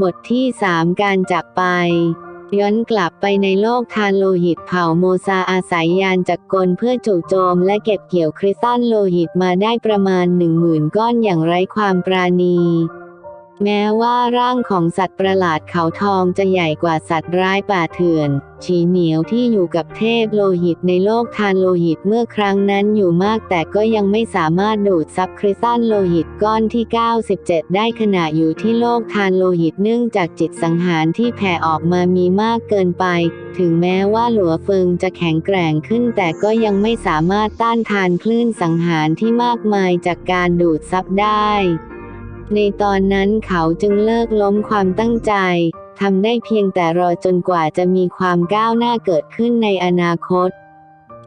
บทที่ 3 การจากไป ย้อนกลับไปในโลกทานโลหิตเผ่าโมซาอาศัยยานจักรกลเพื่อจู่โจมและเก็บเกี่ยวคริสตัลโลหิตมาได้ประมาณหนึ่งหมื่นก้อนอย่างไร้ความปราณี แม้ว่าร่างของสัตว์ประหลาดเขาทองจะใหญ่กว่าสัตว์ร้ายป่าเถื่อน ฉีเหนียวที่อยู่กับเทพโลหิตในโลกทานโลหิตเมื่อครั้งนั้นอยู่มากแต่ก็ยังไม่สามารถดูดซับคริสตัลโลหิตก้อนที่ 97 ได้ขณะอยู่ที่โลกทานโลหิตเนื่องจากจิตสังหารที่แผ่ออกมามีมากเกินไป ถึงแม้ว่าหลัวเฟิงจะแข็งแกร่งขึ้น แต่ก็ยังไม่สามารถต้านทานคลื่นสังหารที่มากมายจากการดูดซับได้ ในตอนนั้นเขาจึงเลิกล้มความตั้งใจทำได้เพียงแต่รอจนกว่าจะมีความก้าวหน้าเกิดขึ้นในอนาคต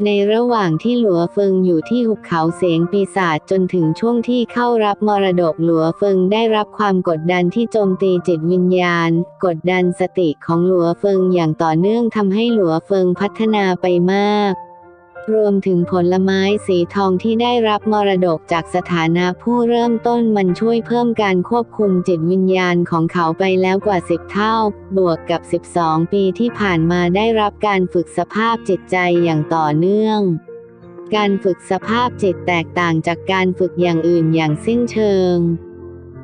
ในระหว่างที่หลัวเฟิงอยู่ที่หุบเขาเสียงปีศาจจนถึงช่วงที่เข้ารับมรดกหลัวเฟิงได้รับความกดดันที่โจมตีจิตวิญญาณ กดดันสติของหลัวเฟิงอย่างต่อเนื่องทำให้หลัวเฟิงพัฒนาไปมาก รวมถึงผลไม้สีทองที่ได้รับมรดกจากสถานะผู้เริ่มต้นมันช่วยเพิ่มการควบคุมจิตวิญญาณของเขาไปแล้วกว่า 10 เท่า บวกกับ 12 ปีที่ผ่านมาได้รับการฝึกสภาพจิตใจอย่างต่อเนื่องการฝึกสภาพจิตแตกต่างจากการฝึกอย่างอื่นอย่างสิ้นเชิง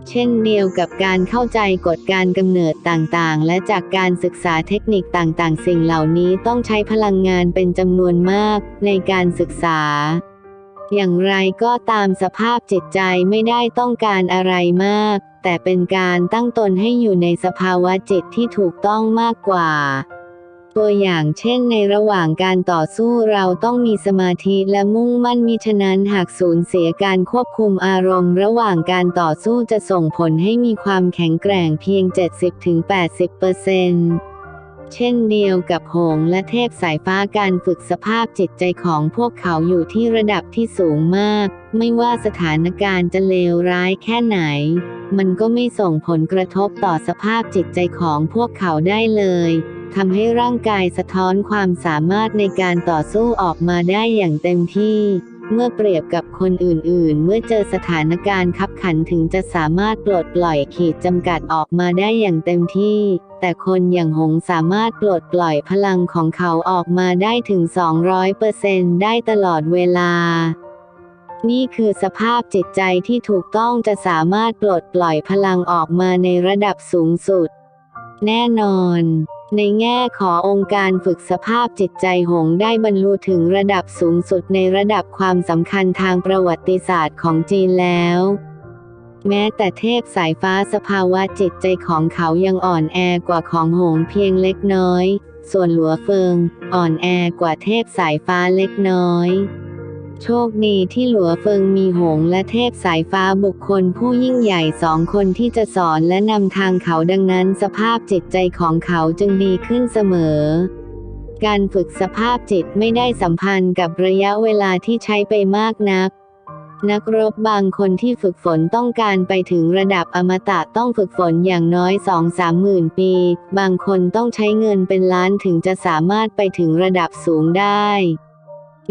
เช่นเดียวกับการเข้าใจกฎการกำเนิดต่างๆ และจากการศึกษาเทคนิคต่างๆ สิ่งเหล่านี้ต้องใช้พลังงานเป็นจำนวนมากในการศึกษา อย่างไรก็ตามสภาพจิตใจไม่ได้ต้องการอะไรมาก แต่เป็นการตั้งตนให้อยู่ในสภาวะจิตที่ถูกต้องมากกว่า ตัวอย่างเช่นในระหว่างการต่อสู้เราต้องมีสมาธิและมุ่งมั่นมิฉะนั้นหากสูญเสียการควบคุมอารมณ์ ระหว่างการต่อสู้จะส่งผลให้มีความแข็งแกร่งเพียง 70-80%เปอร์เซ็นต์เช่นเดียวกับหงและเทพสายฟ้าการฝึกสภาพจิตใจของพวกเขาอยู่ที่ระดับที่สูงมาก ไม่ว่าสถานการณ์จะเลวร้ายแค่ไหน มันก็ไม่ส่งผลกระทบต่อสภาพจิตใจของพวกเขาได้เลย ทำให้ร่างกายสะท้อนความสามารถในการต่อสู้ออกมาได้อย่างเต็มที่ เมื่อเปรียบกับคนอื่นๆ เมื่อเจอสถานการณ์ขับขันถึงจะสามารถปลดปล่อยขีดจำกัดออกมาได้อย่างเต็มที่ แต่คนอย่างหงสามารถปลดปล่อยพลังของเขาออกมาได้ถึง 200%ได้ตลอดเวลานี่คือสภาพจิตใจที่ถูกต้องจะสามารถปลดปล่อยพลังออกมาในระดับสูงสุด แน่นอน ในแง่ขอองค์การฝึกสภาพจิตใจหงได้บรรลุถึงระดับสูงสุดในระดับความสำคัญทางประวัติศาสตร์ของจีนแล้ว แม้แต่เทพสายฟ้าสภาวะจิตใจของเขายังอ่อนแอกว่าของหงเพียงเล็กน้อย ส่วนหลัวเฟิง อ่อนแอกว่าเทพสายฟ้าเล็กน้อย โชคดีที่หลัวเฟิงมีหงและเทพสายฟ้าบุคคลผู้ยิ่งใหญ่สองคนที่จะสอนและนำทางเขาดังนั้นสภาพจิตใจของเขาจึงดีขึ้นเสมอ การฝึกสภาพจิตไม่ได้สัมพันธ์กับระยะเวลาที่ใช้ไปมากนัก นักรบบางคนที่ฝึกฝนต้องการไปถึงระดับอมตะต้องฝึกฝนอย่างน้อยสองสามหมื่นปี บางคนต้องใช้เงินเป็นล้านถึงจะสามารถไปถึงระดับสูงได้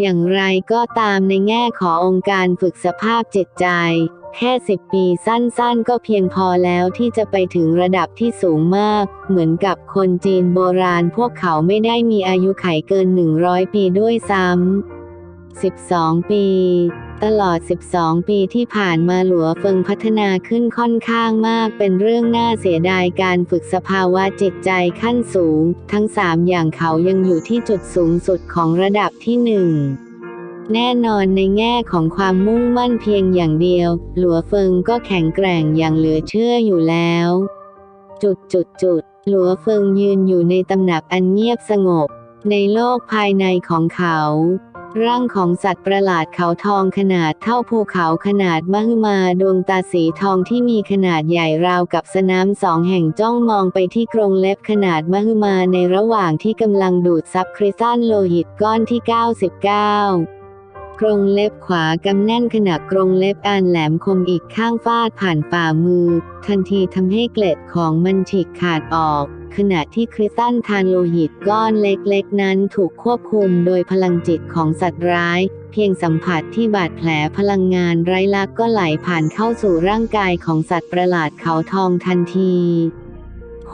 อย่างไรก็ตามในแง่ขององค์การฝึกสภาพจิตใจ แค่สิบปีสั้นๆ ก็เพียงพอแล้วที่จะไปถึงระดับที่สูงมาก เหมือนกับคนจีนโบราณพวกเขาไม่ได้มีอายุไขเกิน 100 ปีด้วยซ้ำ 12 ปี ตลอด 12 ปีที่ผ่านมาหลัวเฟิงพัฒนาขึ้นค่อนข้างมากเป็นเรื่องน่าเสียดายการฝึกสภาวะจิตใจขั้นสูง ทั้ง 3 อย่างเขายังอยู่ที่จุดสูงสุดของระดับที่หนึ่งแน่นอนในแง่ของความมุ่งมั่นเพียงอย่างเดียว หลัวเฟิงก็แข็งแกร่งอย่างเหลือเชื่ออยู่แล้ว จุดจุดจุด หลัวเฟิงยืนอยู่ในตำหนักอันเงียบสงบ ในโลกภายในของเขา ร่างของสัตว์ประหลาดเขาทองขนาดเท่าภูเขาขนาดมหึมาดวงตาสีทองที่มีขนาดใหญ่ราวกับสนามสองแห่งจ้องมองไปที่กรงเล็บขนาดมหึมาในระหว่างที่กำลังดูดซับคริสตัลโลหิตก้อนที่ 99กรงเล็บขวากำแน่นขณะกรงเล็บอันแหลมคมอีกข้างฟาดผ่านฝ่ามือ ทันทีทำให้เกล็ดของมันฉีกขาดออก ขณะที่คริสตัลทานโลหิตก้อนเล็กๆ นั้นถูกควบคุมโดยพลังจิตของสัตว์ร้าย เพียงสัมผัสที่บาดแผลพลังงานไร้ลักษณ์ก็ไหลผ่านเข้าสู่ร่างกายของสัตว์ประหลาดเขาทองทันทีโฮ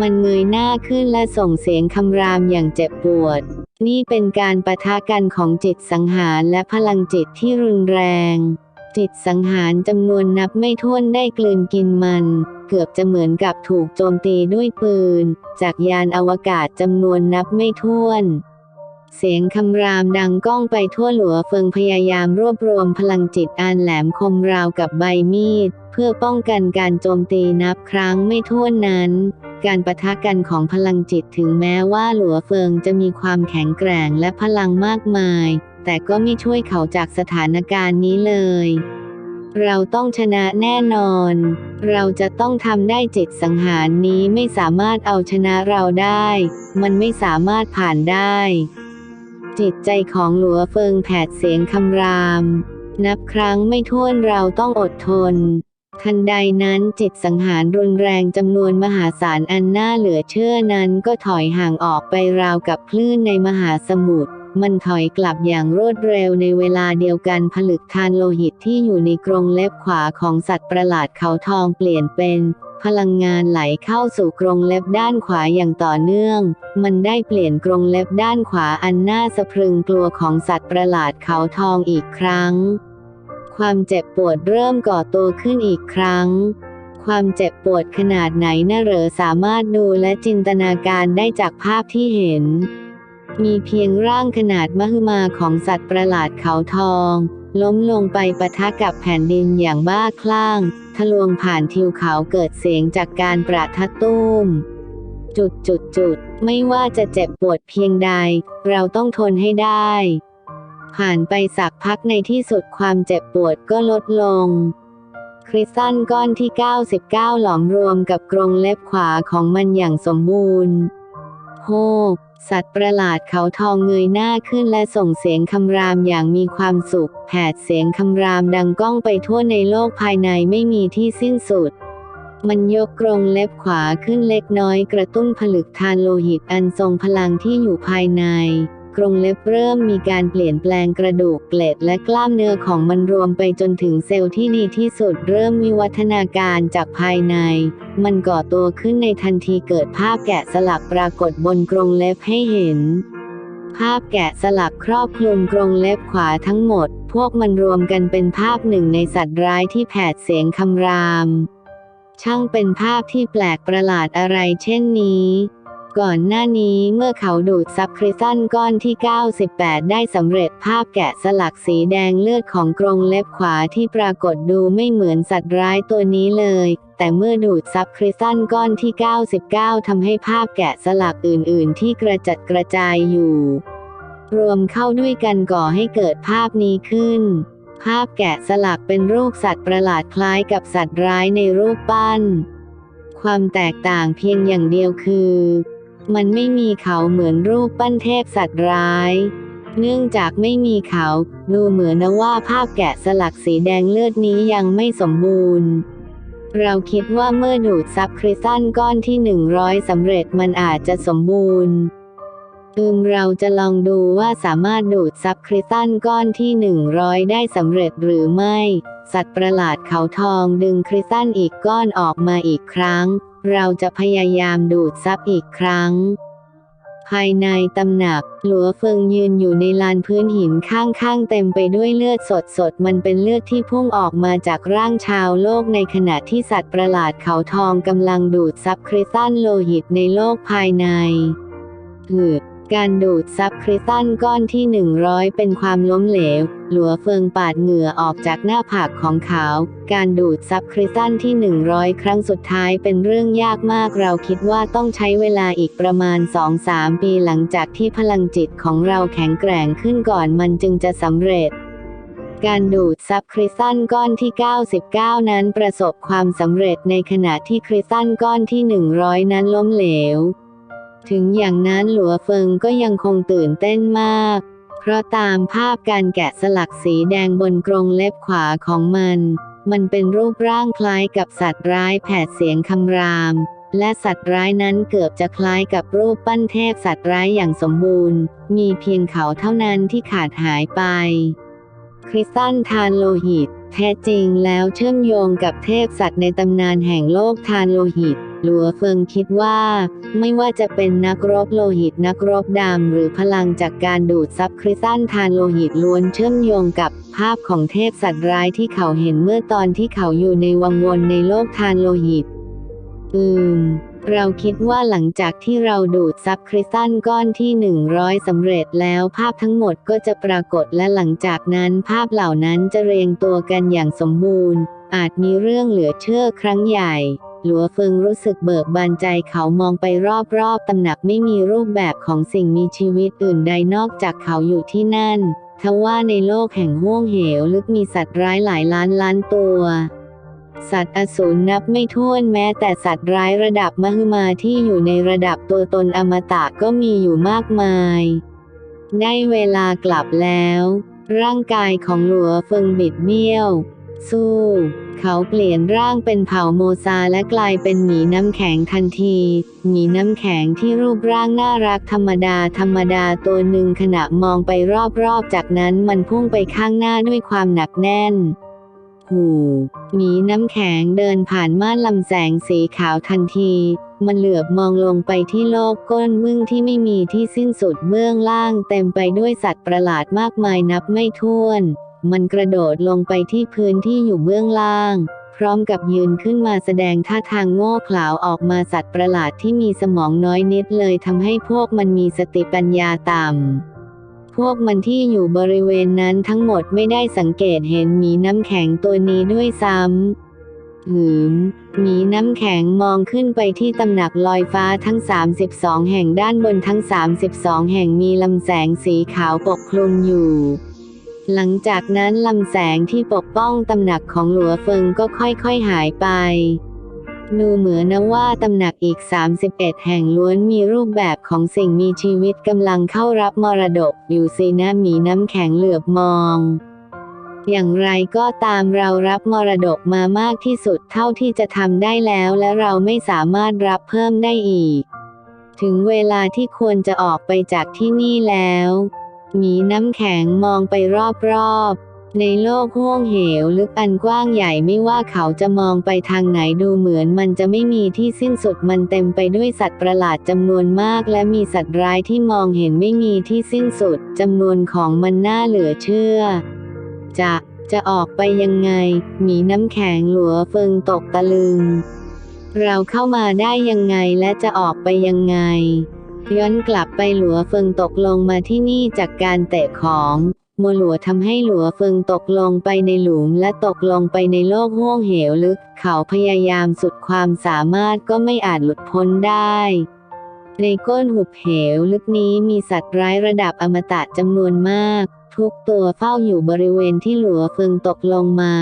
มันเงยหน้าขึ้นและส่งเสียงคำรามอย่างเจ็บปวด นี่เป็นการปะทะกันของจิตสังหารและพลังจิตที่รุนแรง จิตสังหารจำนวนนับไม่ถ้วนได้กลืนกินมัน เกือบจะเหมือนกับถูกโจมตีด้วยปืน จากยานอวกาศจำนวนนับไม่ถ้วน เสียงคำรามดังก้องไปทั่วหลัวเฟิงพยายามรวบรวมพลังจิตอันแหลมคมราวกับใบมีด เพื่อป้องกันการโจมตีนับครั้งไม่ถ้วนนั้นการปะทะกันของพลังจิตถึงแม้ว่าหลัวเฟิงจะมีความแข็งแกร่งและพลังมากมาย แต่ก็ไม่ช่วยเขาจากสถานการณ์นี้เลย เราต้องชนะแน่นอน เราจะต้องทำได้เจิตสังหารนี้ไม่สามารถเอาชนะเราได้ มันไม่สามารถผ่านได้ จิตใจของหลัวเฟิงแผดเสียงคำราม นับครั้งไม่ถ้วนเราต้องอดทน ทันใดนั้นจิตสังหารรุนแรงจำนวนมหาศาลอันน่าเหลือเชื่อนั้นก็ถอยห่างออกไปราวกับคลื่นในมหาสมุทร มันถอยกลับอย่างรวดเร็วในเวลาเดียวกันผลึกทานโลหิตที่อยู่ในกรงเล็บขวาของสัตว์ประหลาดเขาทองเปลี่ยนเป็นพลังงานไหลเข้าสู่กรงเล็บด้านขวาอย่างต่อเนื่อง มันได้เปลี่ยนกรงเล็บด้านขวาอันน่าสะพรึงกลัวของสัตว์ประหลาดเขาทองอีกครั้ง ความเจ็บปวดเริ่มก่อตัวขึ้นอีกครั้ง ความเจ็บปวดขนาดไหนน่าเหรอสามารถดูและจินตนาการได้จากภาพที่เห็น มีเพียงร่างขนาดมหึมาของสัตว์ประหลาดเขาทอง ล้มลงไปปะทะกับแผ่นดินอย่างบ้าคลั่ง ทะลวงผ่านทิวเขาเกิดเสียงจากการประทัดตุ้ม จุดจุดจุดไม่ว่าจะเจ็บปวดเพียงใด เราต้องทนให้ได้ ผ่านไปสักพักในที่สุดความเจ็บปวดก็ลดลงคริสตัลก้อนที่ 99 หลอมรวมกับกรงเล็บขวาของมันอย่างสมบูรณ์ โฮสัตว์ประหลาดเขาทองเงยหน้าขึ้นและส่งเสียงคำรามอย่างมีความสุข แผดเสียงคำรามดังก้องไปทั่วในโลกภายในไม่มีที่สิ้นสุด มันยกกรงเล็บขวาขึ้นเล็กน้อยกระตุ้นผลึกทานโลหิตอันทรงพลังที่อยู่ภายใน รงเล็บเริ่มมีการเปลี่ยนแปลงกระดูกเกล็ดและกล้ามเนื้อของมันรวมไปจนถึงเซลล์ที่ดีที่สุดเริ่มวิวัฒนาการจากภายใน มันก่อตัวขึ้นในทันทีเกิดภาพแกะสลักปรากฏบนกรงเล็บให้เห็น ภาพแกะสลักครอบคลุมกรงเล็บขวาทั้งหมด พวกมันรวมกันเป็นภาพหนึ่งในสัตว์ร้ายที่แผดเสียงคำราม ช่างเป็นภาพที่แปลกประหลาดอะไรเช่นนี้ ก่อนหน้านี้เมื่อเขาดูดซับคริสตัลก้อนที่ 98 ได้สำเร็จภาพแกะสลักสีแดงเลือดของกรงเล็บขวาที่ปรากฏดูไม่เหมือนสัตว์ร้ายตัวนี้เลย แต่เมื่อดูดซับคริสตัลก้อนที่ 99 ทำให้ภาพแกะสลักอื่น ๆ ที่กระจัดกระจายอยู่ รวมเข้าด้วยกันก่อให้เกิดภาพนี้ขึ้น ภาพแกะสลักเป็นรูปสัตว์ประหลาดคล้ายกับสัตว์ร้ายในรูปปั้น ความแตกต่างเพียงอย่างเดียวคือ มันไม่มีเขาเหมือนรูปปั้นเทพสัตว์ร้าย เนื่องจากไม่มีเขา ดูเหมือนนะว่าภาพแกะสลักสีแดงเลือดนี้ยังไม่สมบูรณ์ เราคิดว่าเมื่อดูดซับคริสตัลก้อนที่ 100สำเร็จมันอาจจะสมบูรณ์ อืมเราจะลองดูว่าสามารถดูดซับคริสตัลก้อนที่ 100 ได้สำเร็จหรือไม่ สัตว์ประหลาดเขาทองดึงคริสตัลอีกก้อนออกมาอีกครั้ง เราจะพยายามดูดซับอีกครั้ง ภายในตำหนัก หลัวเฟิงยืนอยู่ในลานพื้นหินข้างๆเต็มไปด้วยเลือดสดๆ มันเป็นเลือดที่พุ่งออกมาจากร่างชาวโลกในขณะที่สัตว์ประหลาดเขาทองกำลังดูดซับคริสตัลโลหิตในโลกภายในหือ การดูดซับคริสตัลก้อนที่ 100 เป็นความล้มเหลว หลัวเฟิงปาดเหงื่อออกจากหน้าผากของเขา การดูดซับคริสตัลที่ 100 ครั้งสุดท้ายเป็นเรื่องยากมาก เราคิดว่าต้องใช้เวลาอีกประมาณ 2-3 ปีหลังจากที่พลังจิตของเราแข็งแกร่งขึ้นก่อนมันจึงจะสำเร็จการดูดซับคริสตัลก้อนที่ 99 นั้นประสบความสำเร็จในขณะที่คริสตัลก้อนที่ 100 นั้นล้มเหลว ถึงอย่างนั้นหลัวเฟิงก็ยังคงตื่นเต้นมาก เพราะตามภาพการแกะสลักสีแดงบนกรงเล็บขวาของมัน มันเป็นรูปร่างคล้ายกับสัตว์ร้ายแผดเสียงคำราม และสัตว์ร้ายนั้นเกือบจะคล้ายกับรูปปั้นเทพสัตว์ร้ายอย่างสมบูรณ์ มีเพียงเขาเท่านั้นที่ขาดหายไป คริสตัลทานโลหิต แท้จริงแล้วเชื่อมโยงกับเทพสัตว์ในตำนานแห่งโลกทานโลหิต หลัวเฟิงคิดว่า ไม่ว่าจะเป็นนักรบโลหิตนักรบดำหรือพลังจากการดูดซับคริสตัลทานโลหิตล้วนเชื่อมโยงกับภาพของเทพสัตว์ร้ายที่เขาเห็นเมื่อตอนที่เขาอยู่ในวังวนในโลกทานโลหิต อืม เราคิดว่าหลังจากที่เราดูดซับคริสตัลก้อนที่ 100สำเร็จแล้วภาพทั้งหมดก็จะปรากฏและหลังจากนั้นภาพเหล่านั้นจะเรียงตัวกันอย่างสมบูรณ์ อาจมีเรื่องเหลือเชื่อครั้งใหญ่ หลัวเฟิงรู้สึกเบิกบานใจเขามองไปรอบๆตำหนักไม่มีรูปแบบของสิ่งมีชีวิตอื่นใดนอกจากเขาอยู่ที่นั่น ทว่าในโลกแห่งห้วงเหวลึกมีสัตว์ร้ายหลายล้านล้านตัว สัตว์อสูรนับไม่ถ้วนแม้แต่สัตว์ร้ายระดับมหึมาที่อยู่ในระดับตัวตนอมตะก็มีอยู่มากมาย ได้เวลากลับแล้ว ร่างกายของหลัวเฟิงบิดเบี้ยว สู้ เขาเปลี่ยนร่างเป็นเผ่าโมซาและกลายเป็นหมีน้ำแข็งทันที หมีน้ำแข็งที่รูปร่างน่ารักธรรมดาธรรมดาตัวหนึ่งขณะมองไปรอบๆ จากนั้นมันพุ่งไปข้างหน้าด้วยความหนักแน่นหูหมีน้ำแข็งเดินผ่านม่านลำแสงสีขาวทันที มันเหลือบมองลงไปที่โลกก้นมึงที่ไม่มีที่สิ้นสุดเบื้องล่างเต็มไปด้วยสัตว์ประหลาดมากมายนับไม่ถ้วน มันกระโดดลงไปที่พื้นที่อยู่เบื้องล่าง พร้อมกับยืนขึ้นมาแสดงท่าทางโง่เขลาออกมาสัตว์ประหลาดที่มีสมองน้อยนิดเลยทำให้พวกมันมีสติปัญญาต่ำ พวกมันที่อยู่บริเวณนั้นทั้งหมดไม่ได้สังเกตเห็นหมีน้ำแข็งตัวนี้ด้วยซ้ำหืมหมีน้ำแข็งมองขึ้นไปที่ตำหนักลอยฟ้าทั้ง 32 แห่งด้านบนทั้ง 32 แห่งมีลำแสงสีขาวปกคลุมอยู่ หลังจากนั้นลำแสงที่ปกป้องตำหนักของหลัวเฟิงก็ค่อยๆหายไป ดูเหมือนนะว่าตำหนักอีก 31 แห่งล้วนมีรูปแบบของสิ่งมีชีวิตกำลังเข้ารับมรดกอยู่สินะหมีน้ำแข็งเหลือบมองอย่างไรก็ตามเรารับมรดกมามากที่สุดเท่าที่จะทำได้แล้วและเราไม่สามารถรับเพิ่มได้อีก ถึงเวลาที่ควรจะออกไปจากที่นี่แล้ว หมีน้ำแข็งมองไปรอบๆ ในโลกห้วงเหวลึกอันกว้างใหญ่ไม่ว่าเขาจะมองไปทางไหนดูเหมือนมันจะไม่มีที่สิ้นสุดมันเต็มไปด้วยสัตว์ประหลาดจำนวนมาก และมีสัตว์ร้ายที่มองเห็นไม่มีที่สิ้นสุดจำนวนของมันน่าเหลือเชื่อ จะจะออกไปยังไง หมีน้ำแข็งหลัวเฟิงตกตะลึง เราเข้ามาได้ยังไงและจะออกไปยังไง ย้อนกลับไปหลัวเฟิงตกลงมาที่นี่จากการเตะของโมวหลัวทำให้หลัวเฟิงตกลงไปในหลุมและตกลงไปในโลกห้วงเหวลึก เขาพยายามสุดความสามารถก็ไม่อาจหลุดพ้นได้ในก้นหุบเหวลึกนี้มีสัตว์ร้ายระดับอมตะจำนวนมาก ทุกตัวเฝ้าอยู่บริเวณที่หลัวเฟิงตกลงมา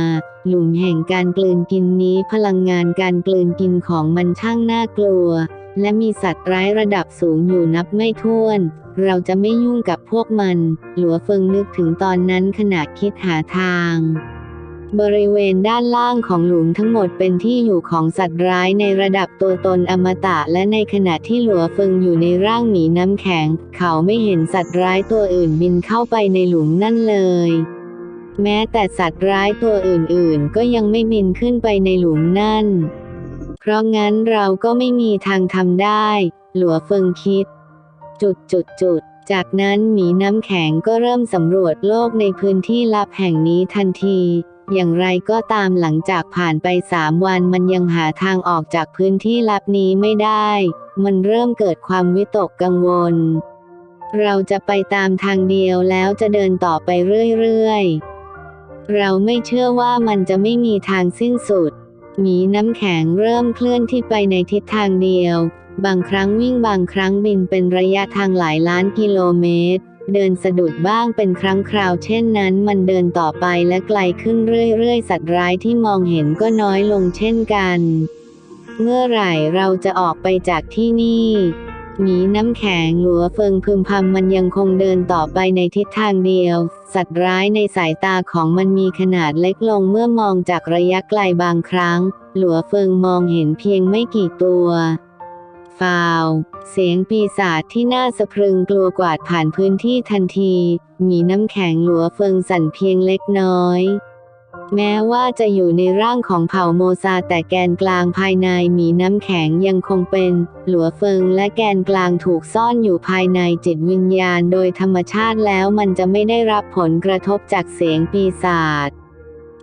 หลุมแห่งการกลืนกินนี้พลังงานการกลืนกินของมันช่างน่ากลัว และมีสัตว์ร้ายระดับสูงอยู่นับไม่ถ้วน เราจะไม่ยุ่งกับพวกมัน หลัวเฟิงนึกถึงตอนนั้นขณะคิดหาทางบริเวณด้านล่างของหลุมทั้งหมดเป็นที่อยู่ของสัตว์ร้ายในระดับตัวตนอมตะและในขณะที่หลัวเฟิงอยู่ในร่างหมีน้ำแข็ง เขาไม่เห็นสัตว์ร้ายตัวอื่นบินเข้าไปในหลุมนั่นเลย แม้แต่สัตว์ร้ายตัวอื่นๆ ก็ยังไม่บินขึ้นไปในหลุมนั่น ราะงั้นเราก็ไม่มีทางทำได้ หลัวเฟิงคิด จุดจุดจุด จากนั้นหมีน้ำแข็งก็เริ่มสำรวจโลกในพื้นที่ลับแห่งนี้ทันที อย่างไรก็ตามหลังจากผ่านไปสามวันมันยังหาทางออกจากพื้นที่ลับนี้ไม่ได้ มันเริ่มเกิดความวิตกกังวล เราจะไปตามทางเดียวแล้วจะเดินต่อไปเรื่อยๆ เราไม่เชื่อว่ามันจะไม่มีทางสิ้นสุด หมีน้ำแข็งเริ่มเคลื่อนที่ไปในทิศทางเดียว บางครั้งวิ่งบางครั้งบินเป็นระยะทางหลายล้านกิโลเมตร เดินสะดุดบ้างเป็นครั้งคราวเช่นนั้น มันเดินต่อไปและไกลขึ้นเรื่อยๆ สัตว์ร้ายที่มองเห็นก็น้อยลงเช่นกัน เมื่อไหร่เราจะออกไปจากที่นี่ หมีน้ำแข็งหลัวเฟิงพึมพำมันยังคงเดินต่อไปในทิศทางเดียว สัตว์ร้ายในสายตาของมันมีขนาดเล็กลงเมื่อมองจากระยะไกลบางครั้ง หลัวเฟิงมองเห็นเพียงไม่กี่ตัวฟาวเสียงปีศาจที่น่าสะพรึงกลัวกวาดผ่านพื้นที่ทันที หมีน้ำแข็งหลัวเฟิงสั่นเพียงเล็กน้อย แม้ว่าจะอยู่ในร่างของเผ่าโมซาแต่แกนกลางภายในหมีน้ำแข็งยังคงเป็น หลัวเฟิงและแกนกลางถูกซ่อนอยู่ภายในจิตวิญญาณโดยธรรมชาติแล้วมันจะไม่ได้รับผลกระทบจากเสียงปีศาจ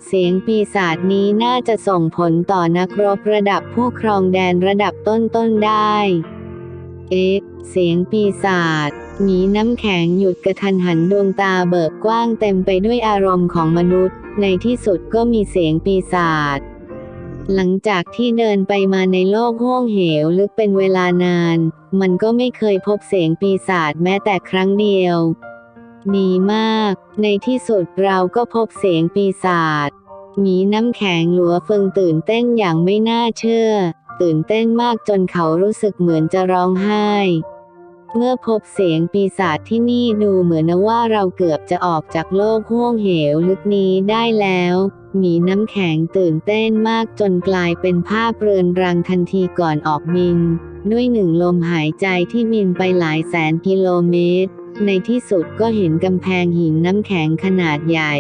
เสียงปีศาจนี้น่าจะส่งผลต่อนักรบระดับผู้ครองแดนระดับต้นๆได้ เอ๊ะ เสียงปีศาจหมีน้ำแข็งหยุดกระทันหันดวงตาเบิกกว้างเต็มไปด้วยอารมณ์ของมนุษย์ ในที่สุดก็มีเสียงปีศาจหลังจากที่เดินไปมาในโลกห้วงเหวลึกเป็นเวลานาน มันก็ไม่เคยพบเสียงปีศาจแม้แต่ครั้งเดียว ดีมาก ในที่สุดเราก็พบเสียงปีศาจหมีน้ำแข็งหลัวเฟิงตื่นเต้นอย่างไม่น่าเชื่อ ตื่นเต้นมากจนเขารู้สึกเหมือนจะร้องไห้ เมื่อพบเสียงปีศาจที่นี่ดูเหมือนว่าเราเกือบจะออกจากโลกห้วงเหวลึกนี้ได้แล้วหมีน้ำแข็งตื่นเต้นมากจนกลายเป็นภาพเรือนรังทันทีก่อนออกบิน ด้วยหนึ่งลมหายใจที่บินไปหลายแสนกิโลเมตร ในที่สุดก็เห็นกำแพงหินน้ำแข็งขนาดใหญ่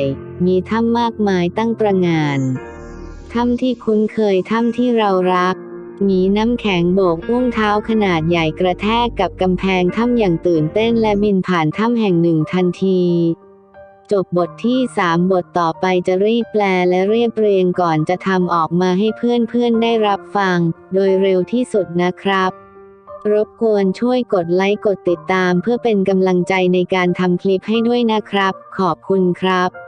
มีถ้ำมากมายตั้งประงานถ้ำที่คุ้นเคยถ้ำที่เรารัก หมีน้ำแข็งโบกอุ้งเท้าขนาดใหญ่กระแทกกับกำแพงถ้ำอย่างตื่นเต้นและบินผ่านถ้ำแห่งหนึ่งทันที จบบทที่ 3 บทต่อไปจะรีบแปลและเรียบเรียงก่อนจะทำออกมาให้เพื่อนๆได้รับฟัง โดยเร็วที่สุดนะครับ รบกวนช่วยกดไลค์กดติดตามเพื่อเป็นกำลังใจในการทำคลิปให้ด้วยนะครับ ขอบคุณครับ